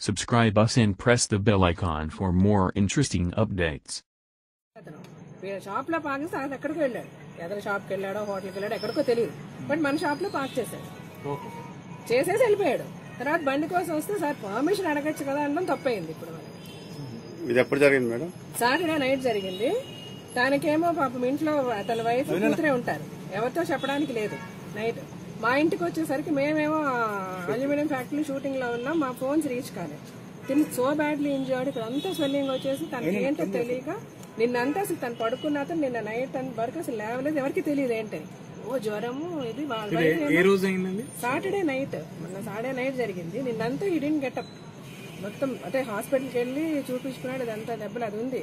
Subscribe us and press the bell icon for more interesting updates. అతను వీళ్ళ shop లో park చేస్తే ఆయన ఎక్కడికి వెళ్ళాడు ఎదరు షాప్కి వెళ్ళాడో హోటల్కి వెళ్ళాడో ఎక్కడికో తెలియదు బట్ మన షాప్ లో పార్క్ చేశాడు చేసేసి వెళ్ళిపోయాడు తర్వాత బండి కోసం వస్తే సార్ పర్మిషన్ అడగచ్చు కదా అనడం తప్పయింది ఇప్పుడు మనకి ఇది ఎప్పుడు జరిగింది మేడం సాటర్డే నైట్ జరిగింది దానికేమో పాపం ఇంట్లో తన వైఫ్ కూతురే ఉంటారు ఎవరితో చెప్పడానికి లేదు నైట్ మా ఇంటికి వచ్చేసరికి మేమేమో అల్యూమినియం ఫ్యాక్టరీ షూటింగ్లో ఉన్నాం మా ఫోన్స్ రీచ్ కాలేదు. తిని సో బ్యాడ్లీ ఇంజర్డ్ ఇక్కడ అంతా స్వెల్లింగ్ వచ్చేసి తనకి ఏంటో తెలియక నిన్నంతా అసలు తను పడుకున్న అతను నిన్న నైట్ వరకు అసలు లేవలేదు ఎవరికి తెలియదు ఏంటని. ఓ జ్వరము ఇది సాటర్డే నైట్ మొన్న సాటర్డే నైట్ జరిగింది నిన్నంతా డెంట్ గెటప్. మొత్తం అంటే హాస్పిటల్కి వెళ్ళి చూపించుకున్నాడు ఇదంతా దెబ్బలు అది ఉంది.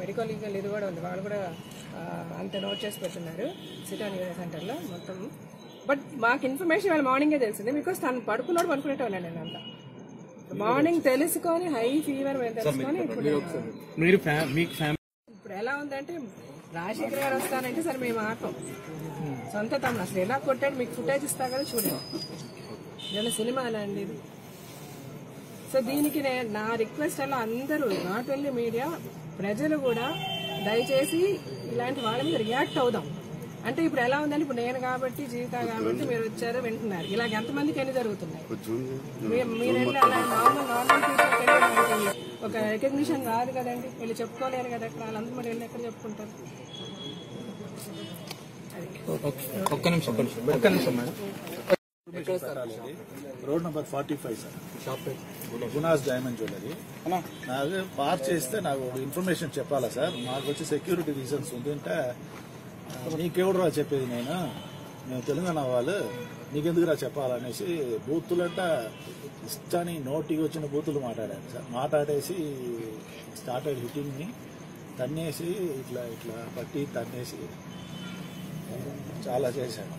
మెడికల్ లీగల్ ఇది కూడా ఉంది వాళ్ళు కూడా అంత నోట్ చేసి పెట్టున్నారు సిటాన్ సెంటర్లో మొత్తం. బట్ మాకు ఇన్ఫర్మేషన్ వాళ్ళు మార్నింగే తెలిసింది. బికాస్ తను పడుకున్నాడు పడుకునేటోన్నాను నేను అంతా. మార్నింగ్ తెలుసుకొని హై ఫీవర్ మేము తెలుసుకొని ఇప్పుడు మీరు ఫ్యా- మీకు ఫ్యామిలీ ఇప్పుడు ఎలా ఉందంటే రాజశేఖర్ గారు వస్తానంటే సరే మేము ఆపం సొంత తమ్ముడు అసలు ఎలా కొట్టాడు మీకు ఫుటేజ్ ఇస్తా కదా చూడండి. నేను సినిమా అండి ఇది. సో దీనికి నే- నా రిక్వెస్ట్ అలా అందరూ నాట్ ఓన్లీ మీడియా ప్రజలు కూడా దయచేసి ఇలాంటి వాళ్ళ మీద రియాక్ట్ అవుదాం. అంటే ఇప్పుడు ఎలా ఉందంటే ఇప్పుడు నేను కాబట్టి జీవిత కాబట్టి మీరు వచ్చారు వింటున్నారు. ఇలాగ ఎంతమందికి ఎన్ని జరుగుతున్నాయి? మీరంటే అలా నార్మల్ నార్మల్ ఒక రికగ్నిషన్ రాదు కదండి. వీళ్ళు చెప్పుకోలేరు కదా ఎక్కడ వాళ్ళందరూ మరి వెళ్ళి ఎక్కడ చెప్పుకుంటారు? ఒక్క నిమిషం ఒక్క నిమిషం. Madam. Road number forty five sir. Shop Gunas diamond jewellery. నాకు పార్క్ చేస్తే నాకు ఇన్ఫర్మేషన్ చెప్పాలా సార్? మాకు వచ్చి సెక్యూరిటీ రీజన్స్ ఉంది అంటే నీకెవడురా చెప్పేది నేను మేము తెలంగాణ వాళ్ళు నీకెందుకురా చెప్పాలనేసి బూతులంట ఇష్టాన్ని నోటికి వచ్చిన బూతులు మాట్లాడాను సార్. మాట్లాడేసి స్టార్టెడ్ హిట్టింగ్ని తన్నేసి ఇట్లా ఇట్లా పట్టి తన్నేసి చాలా చేశాను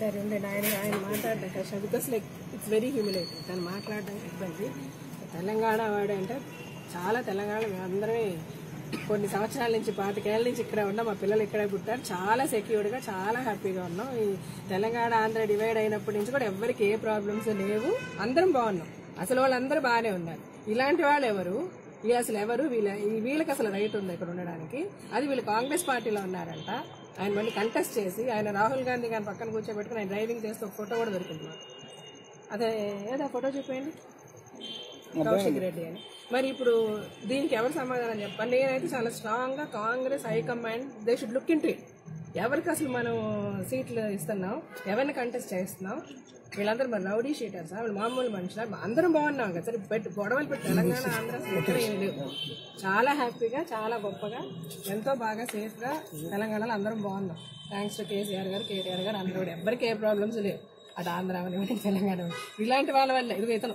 సరే ఉండే ఆయన ఆయన మాట్లాడడం కష్టం. Because like it's very humiliating తను మాట్లాడడం ఇబ్బంది. తెలంగాణ వాడు అంటే చాలా తెలంగాణ అందరమే కొన్ని సంవత్సరాల నుంచి పాతికేళ్ళ నుంచి ఇక్కడ ఉన్నాం. మా పిల్లలు ఇక్కడే పుట్టారు. చాలా సెక్యూర్డ్గా చాలా హ్యాపీగా ఉన్నాం. ఈ తెలంగాణ ఆంధ్ర డివైడ్ అయినప్పటి నుంచి కూడా ఎవరికి ఏ ప్రాబ్లమ్స్ లేవు. అందరం బాగున్నాం. అసలు వాళ్ళందరూ బాగానే ఉన్నారు. ఇలాంటి వాళ్ళు ఎవరు? వీళ్ళు అసలు ఎవరు? వీళ్ళ ఈ వీళ్ళకి అసలు రైట్ ఉంది ఇక్కడ ఉండడానికి? అది వీళ్ళు కాంగ్రెస్ పార్టీలో ఉన్నారంట. ఆయన మళ్ళీ కంటెస్ట్ చేసి ఆయన రాహుల్ గాంధీ గారిని పక్కన కూర్చోబెట్టుకుని ఆయన డ్రైవింగ్ చేస్తే ఒక ఫోటో కూడా దొరికింది అదే ఏదో ఫోటో చూపేయండి కౌశిక్ రెడ్డి అని. మరి ఇప్పుడు దీనికి ఎవరు సమాధానం చెప్పాలి? నేనైతే చాలా స్ట్రాంగ్గా Congress high command they should look in ఎవరికి అసలు మనం సీట్లు ఇస్తున్నాం? ఎవరిని కంటెస్ట్ చేస్తున్నాం? వీళ్ళందరూ మరి రౌడీ షీటర్సా? వాళ్ళు మామూలు మనుషులు? అందరం బాగున్నాం కదా సరే. పెట్టి గొడవలు పెట్టి తెలంగాణ ఆంధ్ర ఎక్కడ లేవు. చాలా హ్యాపీగా చాలా గొప్పగా ఎంతో బాగా సేఫ్గా తెలంగాణలో అందరం బాగున్నాం. థ్యాంక్స్ టు కేసీఆర్ గారు కేటీఆర్ గారు అందరూ కూడా. ఎవరికి ఏ ప్రాబ్లమ్స్ లేవు. అటు ఆంధ్ర తెలంగాణ ఇలాంటి వాళ్ళ వల్ల. ఇది ఇతను.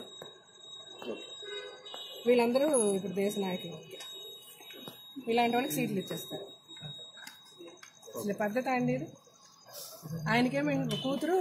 వీళ్ళందరూ ఇప్పుడు దేశ నాయకులు. ఇలాంటి వాళ్ళకి సీట్లు ఇచ్చేస్తారు. పద్ధతి అండి ఇది. ఆయనకేమో కూతురు